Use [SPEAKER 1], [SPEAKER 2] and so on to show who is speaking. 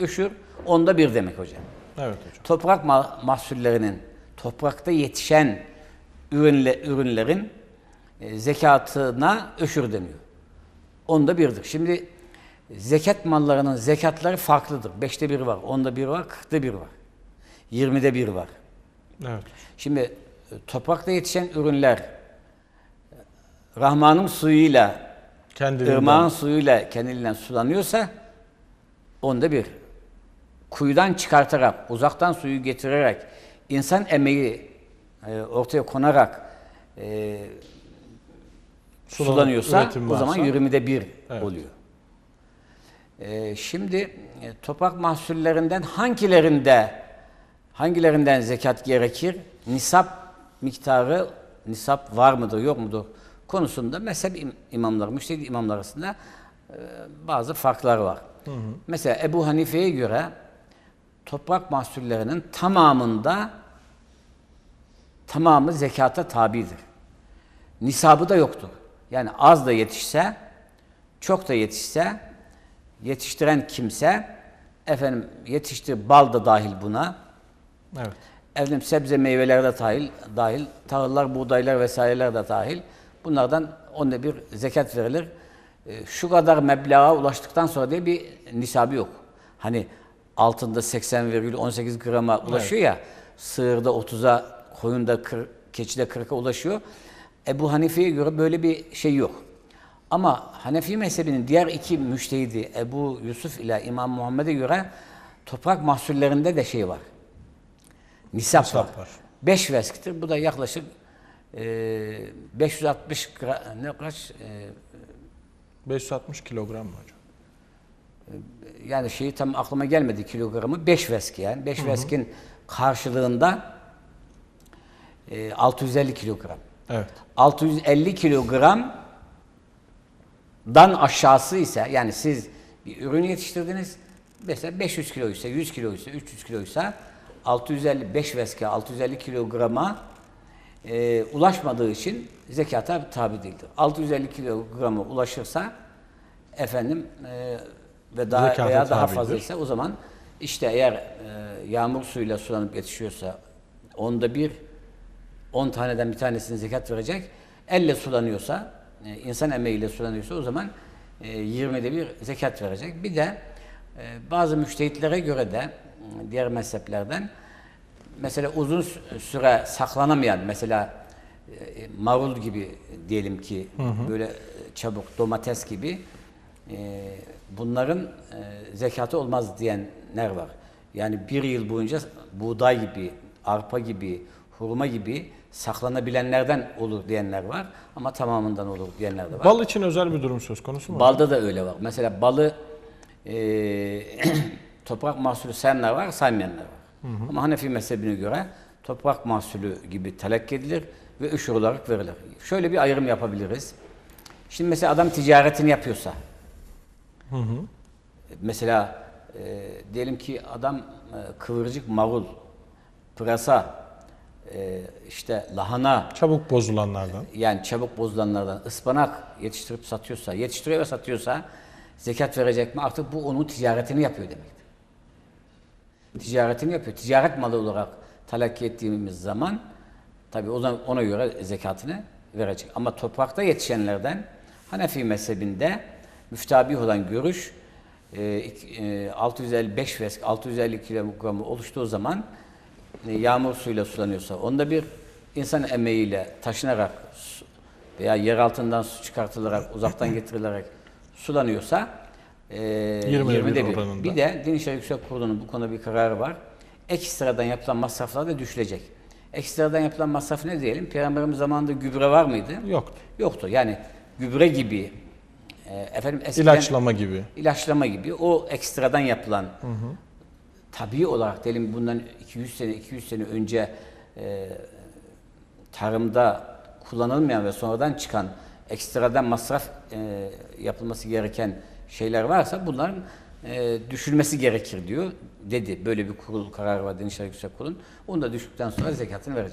[SPEAKER 1] Öşür onda bir demek hocam.
[SPEAKER 2] Evet hocam.
[SPEAKER 1] Toprak ma- mahsullerinin toprakta yetişen ürünle, ürünlerin e, zekatına öşür deniyor. Onda birdir. Şimdi zekat mallarının zekatları farklıdır. Beşte bir var, onda bir var, kırkta bir var. Yirmide bir var.
[SPEAKER 2] Evet.
[SPEAKER 1] Şimdi e, toprakta yetişen ürünler e, Rahman'ın suyuyla,
[SPEAKER 2] Kendiliğinden.
[SPEAKER 1] ırmağın suyuyla kendiliğinden sulanıyorsa onda bir. Kuyudan çıkartarak, uzaktan suyu getirerek, insan emeği e, ortaya konarak e, sulanıyorsa o zaman
[SPEAKER 2] varsa-
[SPEAKER 1] yürümede bir
[SPEAKER 2] Evet.
[SPEAKER 1] oluyor. E, şimdi e, toprak mahsullerinden hangilerinde hangilerinden zekat gerekir? Nisap miktarı nisap var mıdır yok mudur konusunda mezhep im- imamları, müştehid imamlar arasında e, bazı farklar var. Mesela Ebu Hanife'ye göre toprak mahsullerinin tamamında tamamı zekata tabidir. Nisabı da yoktur. Yani az da yetişse, çok da yetişse, yetiştiren kimse, efendim yetiştir bal da dahil buna,
[SPEAKER 2] Evet.
[SPEAKER 1] efendim sebze meyveler de dahil, dahil, tahıllar, buğdaylar vesaireler de dahil. Bunlardan onda bir zekat verilir. E, Şu kadar meblağa ulaştıktan sonra diye bir nisabı yok. Hani altında 80,18 grama ulaşıyor ya, sığırda 30'a, koyunda 40, keçide 40'a ulaşıyor. Ebu Hanife'ye göre böyle bir şey yok. Ama Hanefi mezhebinin diğer iki müştehidi Ebu Yusuf ile İmam Muhammed'e göre toprak mahsullerinde de şey var. Nisap,
[SPEAKER 2] Nisap
[SPEAKER 1] var.
[SPEAKER 2] var.
[SPEAKER 1] 5 vesktir. Bu da yaklaşık e, 560 gra, ne kaç e,
[SPEAKER 2] 560 kilogram mı hocam?
[SPEAKER 1] Yani şeyi tam aklıma gelmedi kilogramı 5 veski yani 5 veskin karşılığında e, 650 kilogram.
[SPEAKER 2] Evet.
[SPEAKER 1] 650 kilogramdan aşağısı ise yani siz bir ürün yetiştirdiniz mesela 500 kiloysa 100 kiloysa 300 kiloysa 655 veske 650 kilograma e, ulaşmadığı için zekata tabi değildir. 650 kilograma ulaşırsa efendim e, ve daha
[SPEAKER 2] Zekata
[SPEAKER 1] veya daha
[SPEAKER 2] tabidir.
[SPEAKER 1] fazlaysa o zaman işte eğer e, yağmur suyuyla sulanıp yetişiyorsa onda bir 10 taneden bir tanesini zekat verecek. Elle sulanıyorsa, e, insan emeğiyle sulanıyorsa o zaman e, 20'de bir zekat verecek. Bir de e, bazı müştehitlere göre de e, diğer mezheplerden mesela uzun sü- süre saklanamayan mesela e, marul gibi diyelim ki böyle e, çabuk domates gibi e, bunların e, zekatı olmaz diyenler var. Yani bir yıl boyunca buğday gibi, arpa gibi, hurma gibi saklanabilenlerden olur diyenler var ama tamamından olur diyenler de var.
[SPEAKER 2] Bal için özel bir durum söz konusu mu?
[SPEAKER 1] Balda da öyle var. Mesela balı e, toprak mahsulü sayanlar var, saymayanlar var. Ama Hanefi mezhebine göre toprak mahsulü gibi telakki edilir ve üşür olarak verilir. Şöyle bir ayrım yapabiliriz. Şimdi mesela adam ticaretini yapıyorsa, mesela e, diyelim ki adam e, kıvırcık marul, pırasa, e, işte lahana,
[SPEAKER 2] Çabuk bozulanlardan.
[SPEAKER 1] yani çabuk bozulanlardan ıspanak yetiştirip satıyorsa, yetiştiriyor ve satıyorsa zekat verecek mi? Artık bu onun ticaretini yapıyor demektir. Ticaretini yapıyor. Ticaret malı olarak talakki ettiğimiz zaman tabii o zaman ona göre zekatını verecek. Ama toprakta yetişenlerden Hanefi mezhebinde müftabih olan görüş e, ik- e, 655 vesk 650 kilogramı oluştuğu zaman e, yağmur suyuyla sulanıyorsa onda bir insan emeğiyle taşınarak veya yer altından su çıkartılarak uzaktan getirilerek sulanıyorsa e,
[SPEAKER 2] 20'de
[SPEAKER 1] 20'de
[SPEAKER 2] bir oranında.
[SPEAKER 1] Bir de Din İşleri Yüksek Kurulu'nun bu konuda bir kararı var. Ekstradan yapılan masraflar da düşülecek. Ekstradan yapılan masraf ne diyelim? Peygamberimiz zamanında gübre var mıydı?
[SPEAKER 2] Yoktu.
[SPEAKER 1] Yoktu. Yani gübre gibi efendim eskiden
[SPEAKER 2] İlaçlama gibi.
[SPEAKER 1] ilaçlama gibi o ekstradan yapılan tabii olarak diyelim bundan 200 sene 200 sene önce e, tarımda kullanılmayan ve sonradan çıkan ekstradan masraf e, yapılması gereken şeyler varsa bunların e, düşülmesi gerekir diyor dedi. Böyle bir kurul kararı var İşleri Yüksek Kurulu'nun. Onu da düştükten sonra zekatını verecek.